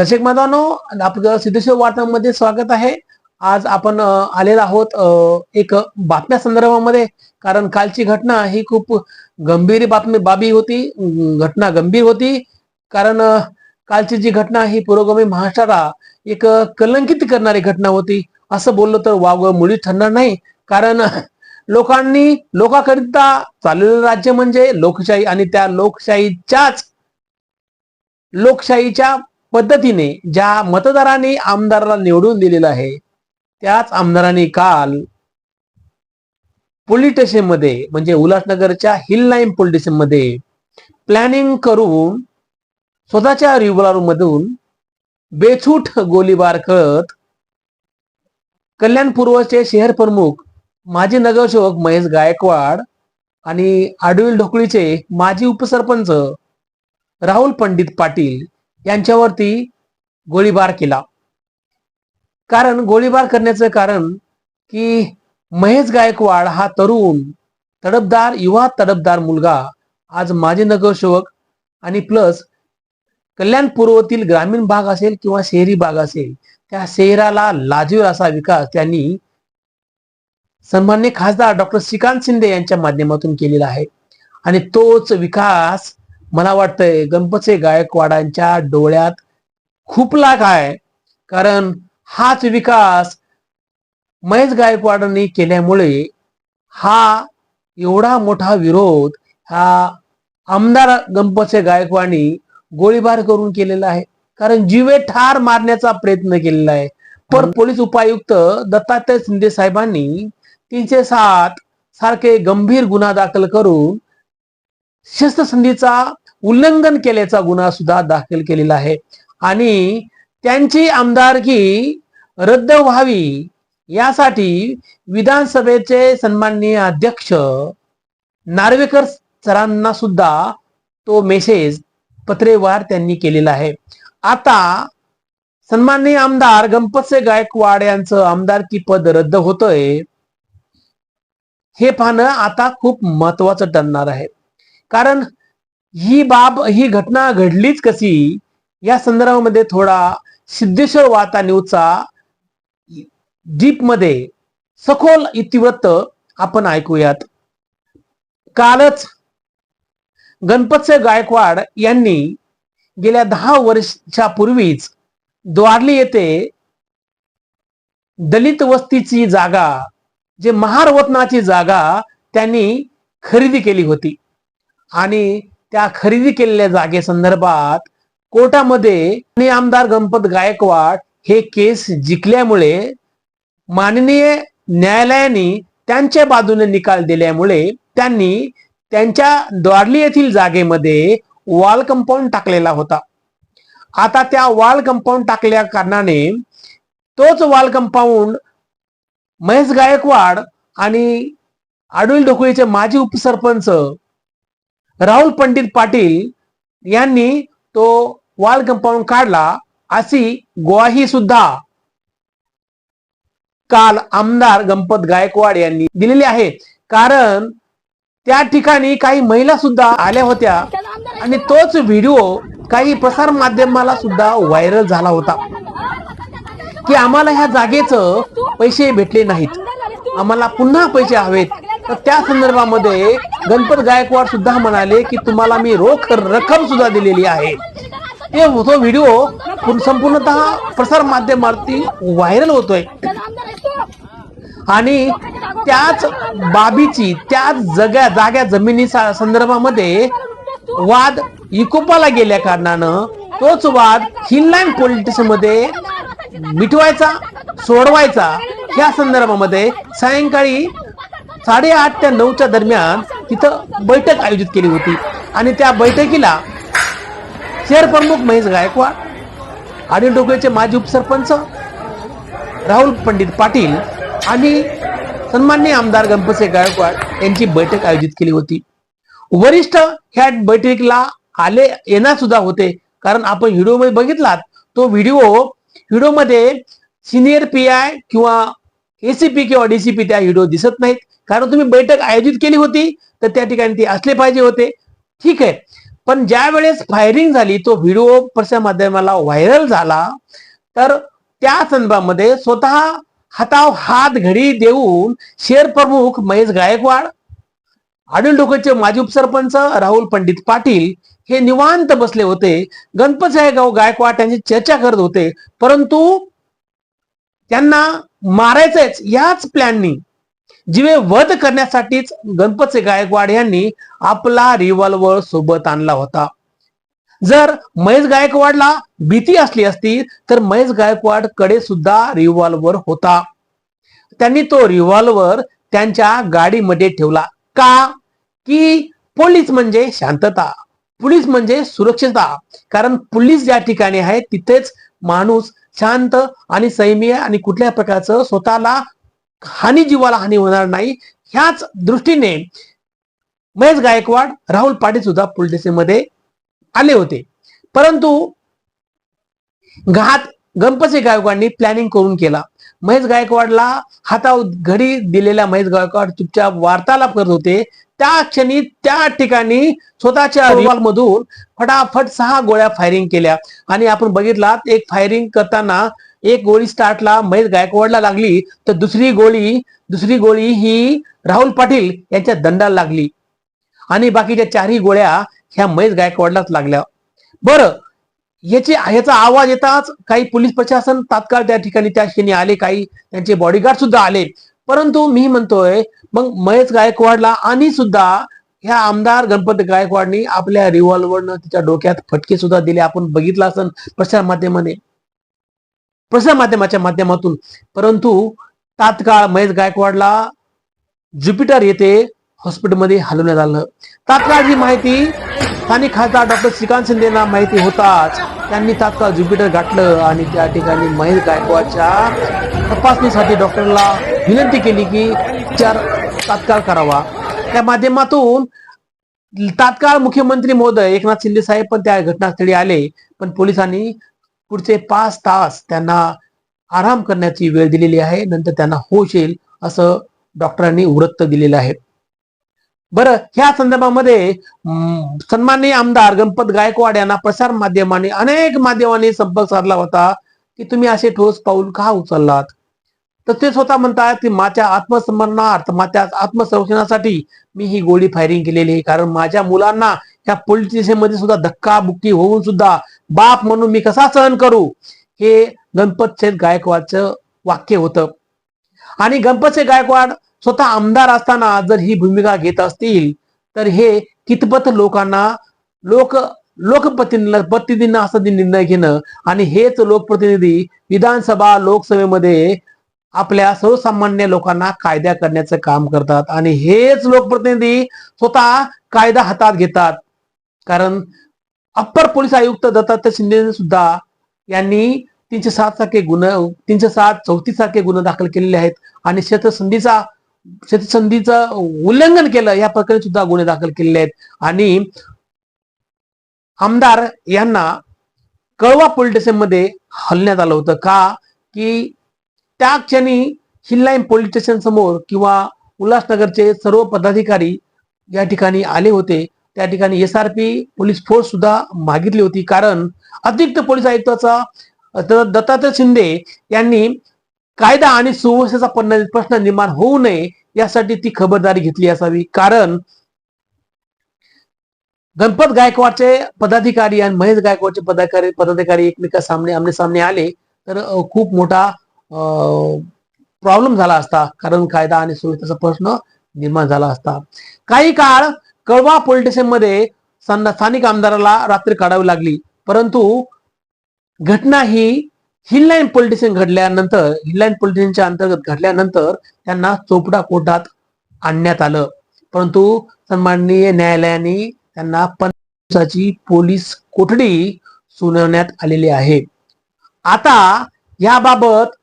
दर्शक मैदानो आपलं सिद्धेश्वर वार्तामध्ये स्वागत आहे. आज आपण आलेलो आहोत एक बातम्या संदर्भामध्ये. कारण कालची घटना ही खूप गंभीर बातमी बाबी होती. घटना गंभीर होती. कारण कालची जी घटना ही पुरोगामी महाराष्ट्राला एक कलंकित करणारी घटना होती. असं बोललं तर वाव मुळी ठरणार नाही. कारण लोकांनी लोकांकरिता चाललेलं राज्य म्हणजे लोकशाही. आणि त्या लोकशाहीच्याच लोकशाहीच्या पद्धतीने ज्या मतदारांनी आमदाराला निवडून दिलेलं आहे त्याच आमदारांनी काल पोलीस स्टेशनमध्ये म्हणजे उल्हासनगरच्या हिल लाईन पोलीस स्टेशनमध्ये प्लॅनिंग करून स्वतःच्या रिव्हॉल्वर मधून बेछूट गोळीबार करत कल्याण पूर्वचे शहर प्रमुख माजी नगरसेवक महेश गायकवाड आणि आडवील ढोकळीचे माजी उपसरपंच राहुल पंडित पाटील यांच्यावरती गोळीबार केला. कारण गोळीबार करण्याचं कारण की महेश गायकवाड हा तरुण तडपदार युवा तडपदार मुलगा आज माजी नगरसेवक आणि प्लस कल्याण पूर्वतील ग्रामीण भाग असेल किंवा शहरी भाग असेल त्या शहराला लाजीव असा विकास त्यांनी सन्मान्य खासदार डॉक्टर श्रीकांत शिंदे यांच्या माध्यमातून केलेला आहे. आणि तोच विकास मला वाटतंय गणपतचे गायकवाडांच्या डोळ्यात खुपला काय कारण हाच विकास महेश गायकवाडांनी केल्यामुळे हा एवढा मोठा विरोध हा आमदार गणपतचे गायकवाडनी गोळीबार करून केलेला आहे. कारण जीवे ठार मारण्याचा प्रयत्न केलेला आहे. पण पोलीस उपायुक्त दत्तात्रय शिंदे साहेबांनी तीनशे सात सारखे गंभीर गुन्हा दाखल करून शस्त्रसंधीचा उल्लंघन केल्याचा गुन्हा सुद्धा दाखल केलेला आहे. आणि त्यांची आमदारकी रद्द व्हावी यासाठी विधानसभेचे सन्माननीय अध्यक्ष नार्वेकर सरांना सुद्धा तो मेसेज पत्रेवार त्यांनी केलेला आहे. आता सन्माननीय आमदार गणपतसे गायकवाड यांचं आमदारकी पद रद्द होतंय. हे पाहणं आता खूप महत्वाचं ठरणार आहे. कारण ही बाब ही घटना घडलीच कशी? या संदर्भामध्ये थोडा सिद्धेश्वर वार्ता न्यूजचा डीपमध्ये सखोल इतिवृत्त आपण ऐकूयात. कालच गणपतचे गायकवाड यांनी गेल्या दहा वर्षापूर्वीच द्वारली येथे दलित वस्तीची जागा जे महारवतनाची जागा त्यांनी खरेदी केली होती. आणि त्या खरेदी केलेल्या जागे संदर्भात कोर्टामध्ये आमदार गणपत गायकवाड हे केस जिंकल्यामुळे माननीय न्यायालयाने त्यांच्या बाजूने निकाल दिल्यामुळे त्यांनी त्यांच्या द्वारली येथील जागेमध्ये वॉल कंपाऊंड टाकलेला होता. आता त्या वॉल कंपाऊंड टाकल्या कारणाने तोच वॉल कंपाऊंड महेश गायकवाड आणि आडुल ढोकळीचे माजी उपसरपंच राहुल पंडित पाटील यांनी तो वॉल कंपाऊंड काढला. अशी ग्वाही सुद्धा काल आमदार गणपत गायकवाड यांनी दिलेली आहे. कारण त्या ठिकाणी काही महिला सुद्धा आल्या होत्या आणि तोच व्हिडिओ काही प्रसार माध्यमाला सुद्धा व्हायरल झाला होता. की आम्हाला ह्या जागेचं पैसे भेटले नाहीत. आम्हाला पुन्हा पैसे हवेत. तर त्या संदर्भामध्ये गणपत गायकवाड सुद्धा म्हणाले की तुम्हाला मी रोख रक्कम सुद्धा दिलेली आहे. ते तो व्हिडिओ संपूर्णतः प्रसार माध्यमावरती व्हायरल होतोय. आणि त्याच बाबीची त्याच जग्या जाग्या जमिनी संदर्भामध्ये वाद इकोपाला गेल्या कारणानं तोच वाद हिनलँड पॉलिटिक्समध्ये मध्ये मिटवायचा सोडवायचा या संदर्भामध्ये सायंकाळी साडेआठ ते नऊच्या दरम्यान तिथं बैठक आयोजित केली होती. आणि त्या बैठकीला शहर प्रमुख महेश गायकवाड आणि डोकळेचे माजी उपसरपंच राहुल पंडित पाटील आणि सन्मान्य आमदार गणपतसे गायकवाड यांची बैठक आयोजित केली होती. वरिष्ठ ह्या बैठकीला आले येणार सुद्धा होते. कारण आपण व्हिडिओमध्ये बघितलात तो व्हिडिओ व्हिडिओमध्ये सिनियर पी आय किंवा एसीपी किंवा डीसीपी त्या व्हिडिओ दिसत नाहीत. कारण तुम्ही बैठक आयोजित केली होती तर त्या ठिकाणी ते असले पाहिजे होते. ठीक आहे. पण ज्या वेळेस फायरिंग झाली तो व्हिडिओ प्रसार माध्यमाला व्हायरल झाला तर त्या संदर्भामध्ये स्वतः हाताव हात घडी देऊन शेर प्रमुख महेश गायकवाड आडूल डोक्याचे माजी उपसरपंच राहुल पंडित पाटील हे निवांत बसले होते. गणपत गाव गायकवाड त्यांची चर्चा करत होते. परंतु त्यांना मारायचंच याच प्लॅननी जीवे वध करण्यासाठीच गणपतचे गायकवाड यांनी आपला रिव्हॉल्वर सोबत आणला होता. जर महेश गायकवाडला भीती असली असती तर महेश गायकवाडकडे सुद्धा रिव्हॉल्वर होता. त्यांनी तो रिव्हॉल्वर त्यांच्या गाडीमध्ये ठेवला. का? की पोलीस म्हणजे शांतता. पोलीस म्हणजे सुरक्षितता. कारण पोलीस ज्या ठिकाणी आहे तिथेच माणूस शांत आणि संयमी आणि कुठल्या प्रकारचं स्वतःला हानी जीवाला हानी होणार नाही. ह्याच दृष्टीने महेश गायकवाड राहुल पाटील सुद्धा पोलीस स्टेशनमध्ये आले होते. परंतु घात गणपती गायकवाडनी प्लॅनिंग करून केला. महेश गायकवाडला हातावर घडी दिलेल्या महेश गायकवाड चुपचाप वार्तालाप करत होते. त्या क्षणी त्या ठिकाणी स्वतःच्या रिवॉल्व मधून फटाफट सहा गोळ्या फायरिंग केल्या. आणि आपण बघितलात एक फायरिंग करताना एक गोळी स्टार्टला महेश गायकवाडला लागली तर दुसरी गोळी दुसरी गोळी ही राहुल पाटील यांच्या दंडाला लागली. आणि बाकीच्या चारही गोळ्या ह्या महेश गायकवाडलाच लागल्या. बरं याचे ह्याचा आवाज येताच काही पोलीस प्रशासन तात्काळ त्या ठिकाणी त्या क्षणी आले काही त्यांचे बॉडीगार्ड सुद्धा आले. परंतु मी म्हणतोय मग महेश गायकवाडला आणि सुद्धा ह्या आमदार गणपती गायकवाडनी आपल्या रिव्हॉल्व्हरनं तिच्या डोक्यात फटके सुद्धा दिले. आपण बघितलं असन प्रसार माध्यमाने. प्रसार माध्यमाच्या माध्यमातून. परंतु तात्काळ महेश गायकवाडला ज्युपिटर येथे हॉस्पिटलमध्ये हलवण्यात आलं. तात्काळ ही माहिती स्थानिक खासदार डॉक्टर श्रीकांत शिंदेना माहिती होताच त्यांनी तात्काळ ज्युपिटर गाठलं आणि त्या ठिकाणी महेश गायकवाडच्या तपासणीसाठी डॉक्टरला विनंती केली की उपचार तात्काळ करावा. त्या माध्यमातून तात्काळ मुख्यमंत्री महोदय एकनाथ शिंदे साहेब पण त्या घटनास्थळी आले. पण पोलिसांनी पुढचे पाच तास त्यांना आराम करण्याची वेळ दिलेली आहे. नंतर त्यांना होश येईल असं डॉक्टरांनी वृत्त दिलेलं आहे. बरं ह्या संदर्भामध्ये सन्माननीय आमदार गणपत गायकवाड यांना प्रसार माध्यमाने अनेक माध्यमांनी संपर्क साधला होता की तुम्ही असे ठोस पाऊल का उचललात? तर ते स्वतः म्हणतात की माझ्या आत्मसन्मानार्थ माझ्या आत्मसंरक्षणासाठी मी ही गोळी फायरिंग केलेली आहे. कारण माझ्या मुलांना या पोलीस स्टेशनमध्ये सुद्धा धक्काबुक्की होऊन सुद्धा बाप म्हणून मी कसा सहन करू? हे गणपत सेठ गायकवाडचं वाक्य होतं. आणि गणपत सेठ गायकवाड स्वतः आमदार असताना जर ही भूमिका घेत असतील तर हे कितपत लोकांना लोक लोकप्रतिनिधी प्रतिनिधींना असं निर्णय घेणं आणि हेच लोकप्रतिनिधी विधानसभा लोकसभेमध्ये आपल्या सर्वसामान्य लोकांना कायद्या करण्याचं काम करतात. आणि हेच लोकप्रतिनिधी स्वतः कायदा हातात घेतात. कारण अप्पर पोलीस आयुक्त दत्तात्रय शिंदे सुद्धा यांनी तीनशे सात सारखे गुन्हे तीनशे सात चौतीस सारखे गुन्हे दाखल केलेले आहेत आणि शेतसंधीचा शेतसंधीचं उल्लंघन केलं या प्रकरणी सुद्धा गुन्हे दाखल केलेले आहेत. आणि आमदार यांना कळवा पोलीस स्टेशनमध्ये हलण्यात आलं होतं का? की त्या क्षणी हिल्लाईन पोलीस स्टेशन समोर किंवा उल्हासनगरचे सर्व पदाधिकारी या ठिकाणी आले होते. त्या ठिकाणी S R P police force सुद्धा मागितली होती. कारण अतिरिक्त पोलीस आयुक्ताचा दत्तात्रय शिंदे यांनी कायदा आणि सुव्यवस्थेचा प्रश्न निर्माण होऊ नये यासाठी ती खबरदारी घेतली असावी. कारण गणपत गायकवाडचे पदाधिकारी आणि महेश गायकवाडचे पदाधिकारी पदाधिकारी एकमेका सामने आमने सामने आले तर खूप मोठा प्रॉब्लेम झाला असता. कारण कायदा आणि सुव्यवस्थेचा प्रश्न निर्माण झाला असता. काही काळ कळवा पोलीस स्टेशनमध्ये स्थानिक आमदाराला रात्री काढावी लागली. परंतु घटना ही हिललाईन पोलीस स्टेशन घडल्यानंतर हिललाईन पोलीस स्टेशनच्या अंतर्गत घडल्यानंतर त्यांना चोपडा कोर्टात आणण्यात आलं. परंतु सन्माननीय न्यायालयाने त्यांना पंधरा दिवसाची पोलीस कोठडी सुनावण्यात आलेली आहे. आता याबाबत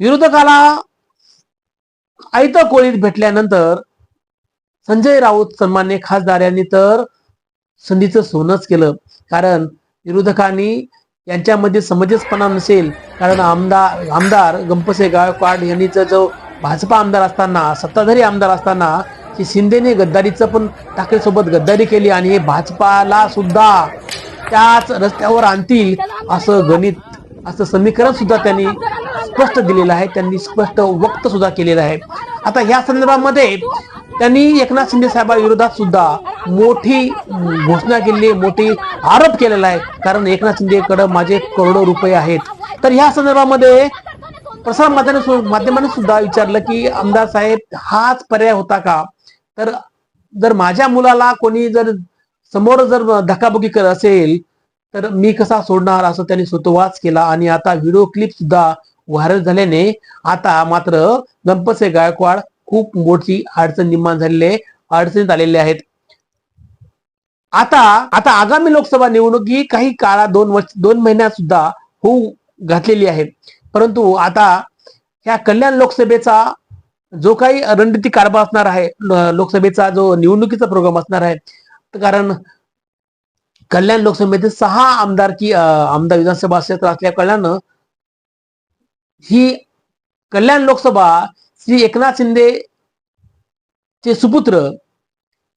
विरोधकाला आयत कोळीत भेटल्यानंतर संजय राऊत सन्मान्य खासदार यांनी तर संधीचं सोनच केलं. कारण विरोधकांनी यांच्यामध्ये समजसपणा नसेल कारण आमदार आमदार गंपसे गायकवाड यांनी जो भाजपा आमदार असताना सत्ताधारी आमदार असताना की शिंदेने गद्दारीचं पण ठाकरे सोबत गद्दारी केली आणि हे भाजपाला सुद्धा त्याच रस्त्यावर आणतील असं गणित असं समीकरण सुद्धा त्यांनी स्पष्ट दिलेलं आहे त्यांनी स्पष्ट वक्त सुद्धा केलेलं आहे. आता या संदर्भामध्ये त्यांनी एकनाथ शिंदे साहेबांविरोधात सुद्धा मोठी घोषणा केलेली आहे, मोठी आरोप केलेला आहे. कारण एकनाथ शिंदेकडे माझे करोडो रुपये आहेत. तर ह्या संदर्भामध्ये प्रसार माध्यमाने माध्यमाने सुद्धा विचारलं की आमदार साहेब हाच पर्याय होता का? तर जर माझ्या मुलाला कोणी जर समोर जर धकाबुकी करत असेल तर मी कसा सोडणार? असं त्यांनी स्वतःच केला आणि आता व्हिडिओ क्लिप सुद्धा व्हायरल झाल्याने आता मात्र गणपतचे गायकवाड खूप मोठी अडचण निर्माण झालेली आहे अडचणीत आलेले आहेत. आता आता आगामी लोकसभा निवडणुकी काही काळा दोन वर्ष दोन महिन्यात सुद्धा होऊ घातलेली आहे. परंतु आता ह्या कल्याण लोकसभेचा जो काही रणनीती कारभार असणार आहे लोकसभेचा जो निवडणुकीचा प्रोग्राम असणार आहे कारण कल्याण लोकसभेचे सहा आमदारकी आमदार विधानसभा क्षेत्र असल्या कल्याण ही कल्याण लोकसभा श्री एकनाथ शिंदे चे सुपुत्र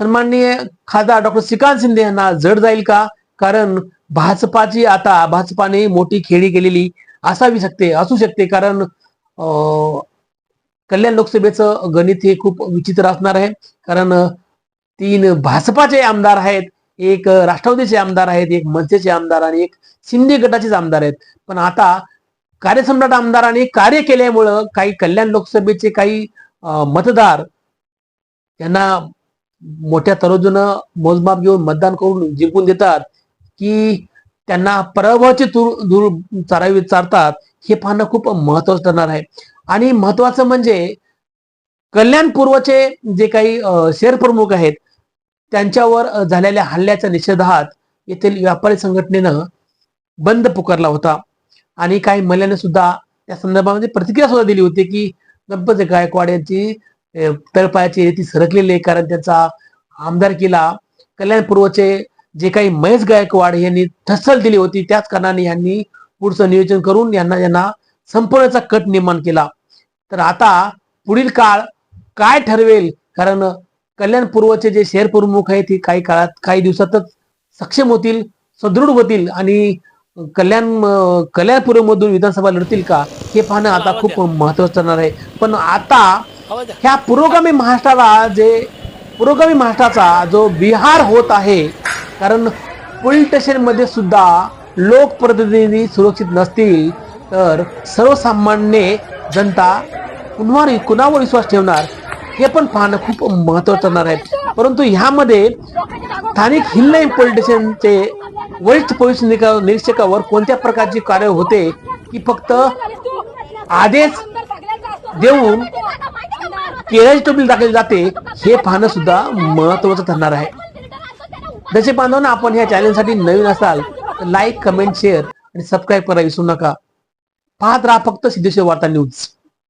सन्माननीय खासदार डॉक्टर श्रीकांत शिंदे यांना जड जाईल का? कारण भाजपाची आता भाजपाने मोठी खेळी केलेली असावी शकते असू शकते. कारण अं, कल्याण लोकसभेचं गणित हे खूप विचित्र असणार आहे. कारण तीन भाजपाचे आमदार आहेत एक राष्ट्रवादीचे आमदार आहेत एक मनसेचे आमदार आणि एक शिंदे गटाचेच आमदार आहेत. पण आता कार्यसम्राट आमदारांनी कार्य केल्यामुळं काही कल्याण लोकसभेचे काही मतदार यांना मोठ्या तरोजनं मोजमाप घेऊन मतदान करून जिंकून देतात की त्यांना पराभवाची तूर दूर चारावी चारतात हे पाहणं खूप महत्वाचं ठरणार आहे. आणि महत्वाचं म्हणजे कल्याण पूर्वचे जे काही शेअर प्रमुख आहेत त्यांच्यावर झालेल्या हल्ल्याच्या निषेधात येथील व्यापारी संघटनेनं बंद पुकारला होता. आणि काही महिलांनी सुद्धा त्या संदर्भामध्ये प्रतिक्रिया सुद्धा दिली होती की गब्बज गायकवाड यांची तळपायाची रेती सरकलेली आहे कारण त्याचा आमदारकीला कल्याण पूर्वचे जे काही महेश गायकवाड यांनी ठसल दिली होती त्याच कारणाने यांनी पुढचं नियोजन करून यांना यांना संपवण्याचा कट निर्माण केला. तर आता पुढील काळ काय ठरवेल? कारण कल्याण पूर्वचे जे शहर प्रमुख आहेत ते काही काळात काही दिवसातच सक्षम होतील सुदृढ होतील आणि कल्याण अं, कल्याण मधून विधानसभा लढतील का? हे पाहणं आता खूप महत्वाचं ठरणार आहे. पण आता ह्या पुरोगामी महाराष्ट्राला जे पुरोगामी महाराष्ट्राचा जो बिहार होत आहे कारण मध्ये सुद्धा लोकप्रतिनिधी सुरक्षित नसतील तर सर्वसामान्य जनता पुन्हा कुणावर विश्वास ठेवणार? हे पण पाहणं खूप महत्वाचं ठरणार आहे. परंतु ह्यामध्ये स्थानिक हिल्लाई पोलीस स्टेशनचे वरिष्ठ पोलीस निरीक्षकावर कोणत्या प्रकारची कार्य होते की फक्त आदेश देऊन केळ्याची टोपली दाखल जाते हे पाहणं सुद्धा महत्वाचं ठरणार आहे. जसे बांधवांना आपण ह्या चॅनलसाठी नवीन असाल तर लाईक कमेंट शेअर आणि सबस्क्राईब करायला विसरू नका. पाहत राहा फक्त सिद्धेश्वर वार्ता न्यूज